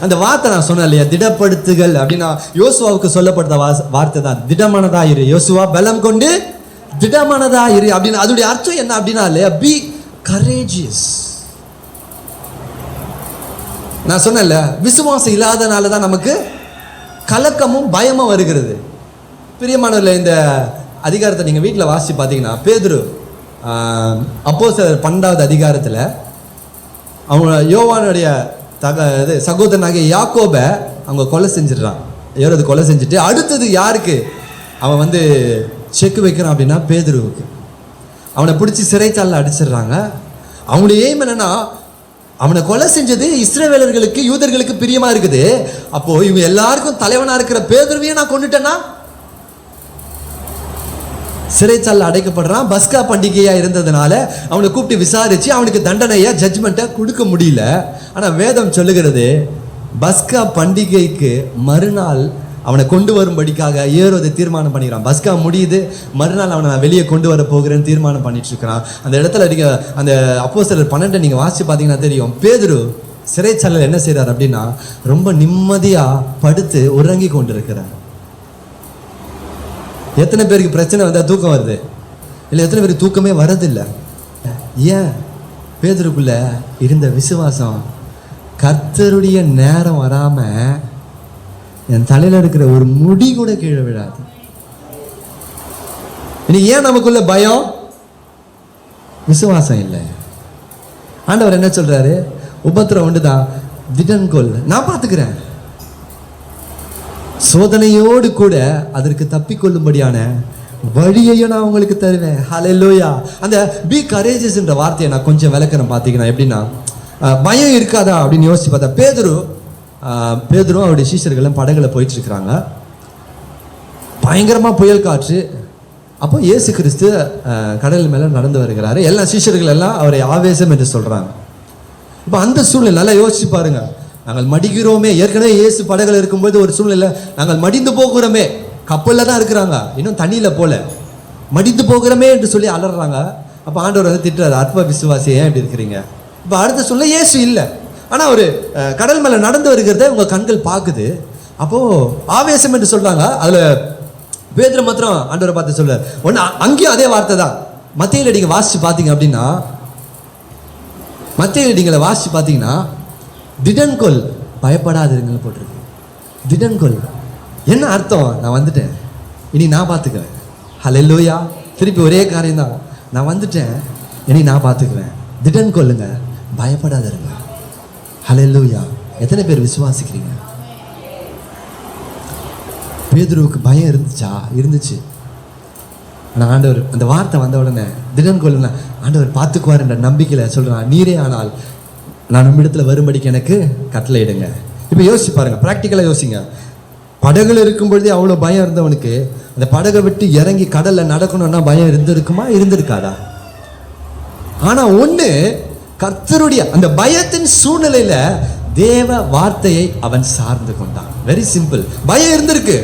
அந்த வார்த்தை நான் சொன்னேன் இல்லையா? திடப்படுத்துகள் அப்படின்னா யோசுவாவுக்கு சொல்லப்பட்ட வா வார்த்தை தான். திடமானதா இரு. யோசுவா பலம் கொண்டு திடமானதா இரு அப்படின்னு அதோடைய அர்த்தம் என்ன அப்படின்னா இல்லையா? பி கரேஜியஸ் நான் சொன்னேன்ல விசுவாசம் இல்லாதனால தான் நமக்கு கலக்கமும் பயமும் வருகிறது. பிரியமானவர்கள் இந்த அதிகாரத்தை நீங்கள் வீட்டில் வாசித்து பார்த்தீங்கன்னா பேதுரு அப்போ பன்னெண்டாவது அதிகாரத்தில் அவங்க யோவானுடைய தக இது சகோதரனாகிய யாக்கோபை அவங்க கொலை செஞ்சிடுறான். ஏறது கொலை செஞ்சுட்டு அடுத்தது யாருக்கு? அவன் வந்து செக்கு வைக்கிறான் அப்படின்னா பேதுருவுக்கு. அவனை பிடிச்சி சிறைச்சாலில் அடிச்சிடுறாங்க. அவனுடைய எய்ம் என்னென்னா அவனை கொலை செஞ்சது இஸ்ரேவேலர்களுக்கு யூதர்களுக்கு பிரியமாக இருக்குது. அப்போது இவங்க எல்லாருக்கும் தலைவனாக இருக்கிற பேதுருவையும் நான் கொண்டுட்டேன்னா சிறைச்சாலில் அடைக்கப்படுறான். பஸ்கா பண்டிகையாக இருந்ததுனால அவனை கூப்பிட்டு விசாரித்து அவனுக்கு தண்டனையாக ஜட்ஜ்மெண்ட்டை கொடுக்க முடியல. ஆனால் வேதம் சொல்லுகிறது பஸ்கா பண்டிகைக்கு மறுநாள் அவனை கொண்டு வரும்படிக்காக ஏறுவதை தீர்மானம் பண்ணிக்கிறான். பஸ்கா முடியுது மறுநாள் அவனை நான் வெளியே கொண்டு வர போகிறேன்னு தீர்மானம் பண்ணிட்டு இருக்கிறான் அந்த இடத்துல நீங்கள் அந்த அப்போ சிலர் பன்னெண்டை நீங்கள் வாசித்து பார்த்தீங்கன்னா தெரியும். பேதுரு சிறைச்சாலையில் என்ன செய்கிறார் அப்படின்னா ரொம்ப நிம்மதியாக படுத்து உறங்கி கொண்டிருக்கிறார். எத்தனை பேருக்கு பிரச்சனை வந்தால் தூக்கம் வருது? இல்லை எத்தனை பேருக்கு தூக்கமே வரதில்லை? ஏன்? பேதருக்குள்ள இருந்த விசுவாசம் கர்த்தருடைய நேரம் வராமல் என் தலையில் இருக்கிற ஒரு முடி கூட கீழே விழாது. இனி ஏன் நமக்குள்ள பயம்? விசுவாசம் இல்லை. ஆண்டவர் என்ன சொல்கிறாரு உபத்திரம் ஒன்றுதான். திடன் கொள் நான் பார்த்துக்கிறேன். சோதனையோடு கூட அதற்கு தப்பிக்கொள்ளும்படியான வழியையும் நான் உங்களுக்கு தருவேன். ஹலெல்லோயா அந்த பி கரேஜஸ் என்ற வார்த்தையை நான் கொஞ்சம் விளக்கிறேன். பார்த்தீங்கன்னா எப்படின்னா பயம் இருக்காதா அப்படின்னு யோசிச்சு பார்த்தா பேதுரு அஹ், பேதுரும் அவருடைய சீஷர்களும் படகுல போயிட்டு இருக்கிறாங்க பயங்கரமாக புயல் காற்று. அப்போ இயேசு கிறிஸ்து கடல் மேலே நடந்து வருகிறாரு. எல்லா சீஷர்கள் எல்லாம் அவரை ஆவேசம் என்று சொல்கிறாங்க இப்போ அந்த சூழ்நிலை நல்லா யோசிச்சு பாருங்கள் நாங்கள் மடிக்கிறோமே. ஏற்கனவே இயேசு படகுல இருக்கும்போது ஒரு சூழ்நிலை நாங்கள் மடிந்து போகிறோமே. கப்பலில் தான் இருக்கிறாங்க. இன்னும் தண்ணியில் போல. மடிந்து போகிறோமே என்று சொல்லி அலறாங்க. அப்போ ஆண்டவர் வந்து திட்டுறாரு அற்ப விசுவாசி ஏன் இப்படி இருக்கிறீங்க? இப்போ அடுத்த சொல்ல இயேசு இல்லை. ஆனால் ஒரு கடல் மேலே நடந்து வருகிறத உங்கள் கண்கள் பார்க்குது. அப்போது ஆவேசம் என்று சொல்கிறாங்க அதில் பேதுரு மாத்திரம் ஆண்டவரை பார்த்து சொல்ல ஒன்று அங்கேயும் அதே வார்த்தை தான். மத்தியில் நீங்கள் வாசித்து பார்த்தீங்க அப்படின்னா மத்திய நீங்களை வாசித்து பார்த்தீங்கன்னா திடன்கொள் பயப்படாதிருங்கள் போட்டிருக்கு. திடன்கொள் என்ன அர்த்தம்? நான் வந்துட்டேன். இனி நான் பார்த்துக்குவேன் ஹலெல்லூயா திருப்பி ஒரே காரியம் தான் நான் வந்துட்டேன். இனி நான் பார்த்துக்குவேன் திடன் கொள்ளுங்க பயப்படாதிருங்க ஹலெல்லூயா எத்தனை பேர் விசுவாசிக்கிறீங்க? பேதுருவுக்கு பயம் இருந்துச்சா? இருந்துச்சு. நான் ஆண்டவர் அந்த வார்த்தை வந்த உடனே திடன் கொள்ளுங்க ஆண்டவர் பார்த்துக்குவார் என்ற நம்பிக்கையில் சொல்கிறான் நீரே ஆனால் நான் நம்மிடத்தில் வரும்படிக்கு எனக்கு கட்டளையிடுங்க இப்போ யோசிச்சு பாருங்க ப்ராக்டிக்கலாக யோசிங்க. படகுல இருக்கும் பொழுதே அவ்வளோ பயம் இருந்தவனுக்கு அந்த படகை விட்டு இறங்கி கடலில் நடக்கணும்னா பயம் இருந்திருக்குமா? இருந்திருக்காதா? ஆனால் ஒன்று கர்த்தருடைய அந்த பயத்தின் சூழ்நிலையில் தேவ வார்த்தையை அவன் சார்ந்து கொண்டான். வெரி சிம்பிள் பயம் இருந்திருக்கு.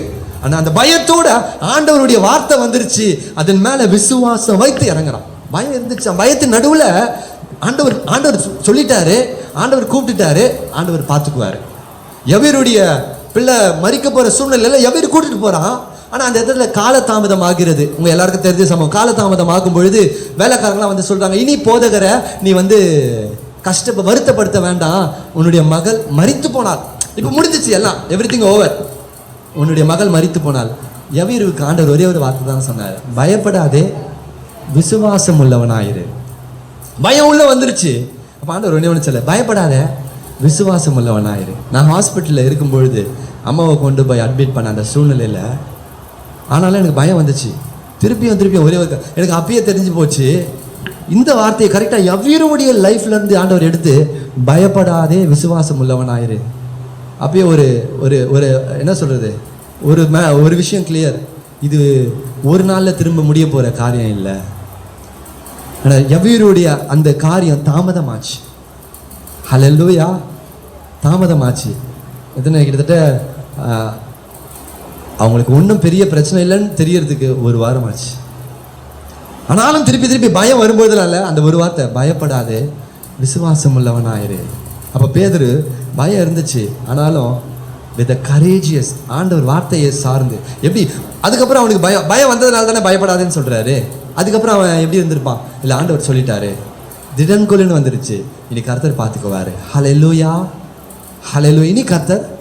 ஆனால் அந்த பயத்தோட ஆண்டவருடைய வார்த்தை வந்துருச்சு. அதன் மேலே விசுவாசம் வைத்து இறங்குறான். பயம் இருந்துச்சு. அந்த பயத்தின் நடுவில் ஆண்டவர் ஆண்டவர் சொல்லிட்டாரு ஆண்டவர் கூப்பிட்டுட்டாரு ஆண்டவர் பார்த்துக்குவார். எவருடைய பிள்ளை மறிக்க போகிற சூழ்நிலையில எவர் கூட்டிட்டு போகிறான் ஆனால் அந்த இடத்துல காலதாமதம் ஆகிறது. உங்கள் எல்லாருக்கும் தெரிஞ்ச சமம் காலதாமதம் ஆகும் பொழுது வேலைக்காரங்களாம் வந்து சொல்கிறாங்க இனி போதகரை நீ வந்து கஷ்ட வருத்தப்படுத்த வேண்டாம். உன்னுடைய மகள் மறித்து போனாள். இப்போ முடிஞ்சிச்சு எல்லாம். எவ்ரி ஓவர் உன்னுடைய மகள் மறித்து போனாள். எவருக்கு ஆண்டவர் ஒரே ஒரு வார்த்தை தான் சொன்னார். பயப்படாதே. விசுவாசம் உள்ளவனாயிரு பயம் உள்ள வந்துருச்சு. அப்போ ஆண்டவர் ஒன்றே ஒன்று சொல்ல பயப்படாத விசுவாசம் உள்ளவனாயிரு. நான் ஹாஸ்பிட்டலில் இருக்கும் பொழுது அம்மாவை கொண்டு போய் அட்மிட் பண்ண அந்த சூழ்நிலையில் ஆனாலும் எனக்கு பயம் வந்துச்சு. திருப்பியும் திருப்பியும் ஒரே ஒரு எனக்கு அப்பயே தெரிஞ்சு போச்சு. இந்த வார்த்தையை கரெக்டாக எவ்வளவுடைய லைஃப்லேருந்து ஆண்டவர் எடுத்து பயப்படாதே விசுவாசம் உள்ளவனாயிரு. அப்பயே ஒரு ஒரு ஒரு என்ன சொல்கிறது ஒரு மே ஒரு விஷயம் கிளியர் இது ஒரு நாளில் திரும்ப முடிய போகிற காரியம் இல்லை. ஆனால் எவ்வீருடைய அந்த காரியம் தாமதமாச்சு. ஹலல்லூயா தாமதமாச்சு. எத்தனை கிட்டத்தட்ட அவங்களுக்கு ஒன்றும் பெரிய பிரச்சனை இல்லைன்னு தெரியறதுக்கு ஒரு வாரம் ஆச்சு ஆனாலும் திருப்பி திருப்பி பயம் வரும்போதுனால அந்த ஒரு வார்த்தை பயப்படாது விசுவாசம் உள்ளவனாயிரு அப்போ பேதரு பயம் இருந்துச்சு. ஆனாலும் வித் கரேஜியஸ் ஆண்டவர் வார்த்தையை சார்ந்து எப்படி? அதுக்கப்புறம் அவனுக்கு பயம் பயம் வந்ததுனால தானே பயப்படாதேன்னு சொல்கிறாரு அதுக்கப்புறம் அவன் எப்படி இருந்திருப்பான் இல்லை ஆண்டவர் சொல்லிட்டாரு. திடன்கொலுன்னு வந்துருச்சு. இனி கர்த்தர் பார்த்துக்குவாரு. ஹலெலுயா ஹலெலு இனி கர்த்தர்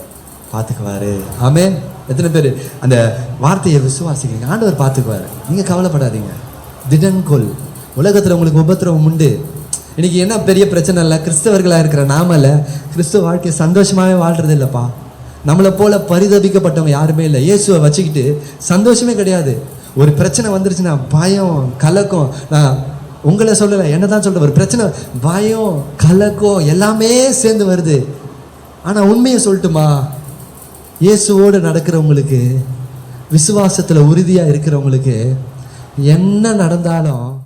பார்த்துக்குவாரு. ஆமே எத்தனை பேர்? அந்த வார்த்தையை விசுவாசிக்கிறீங்க. ஆண்டவர் பார்த்துக்குவாரு. நீங்கள் கவலைப்படாதீங்க. திடன்கொல். உலகத்தில் உங்களுக்கு உபத்திரவம் உண்டு. இன்றைக்கி என்ன பெரிய பிரச்சனை இல்லை. கிறிஸ்தவர்களாக இருக்கிற நாமல கிறிஸ்துவ வாழ்க்கையை சந்தோஷமாகவே வாழ்கிறது இல்லைப்பா. நம்மளை போல பரிதபிக்கப்பட்டவங்க யாருமே இல்லை. இயேசுவை வச்சுக்கிட்டு சந்தோஷமே கிடையாது. ஒரு பிரச்சனை வந்துருச்சுன்னா பயம் கலக்கம். நான் உங்களை சொல்லலை என்ன தான் சொல்கிறேன் ஒரு பிரச்சனை பயம் கலக்கம் எல்லாமே சேர்ந்து வருது. ஆனால் உண்மையை சொல்லட்டுமா? இயேசுவோடு நடக்கிறவங்களுக்கு விசுவாசத்தில் உறுதியாக இருக்கிறவங்களுக்கு என்ன நடந்தாலும்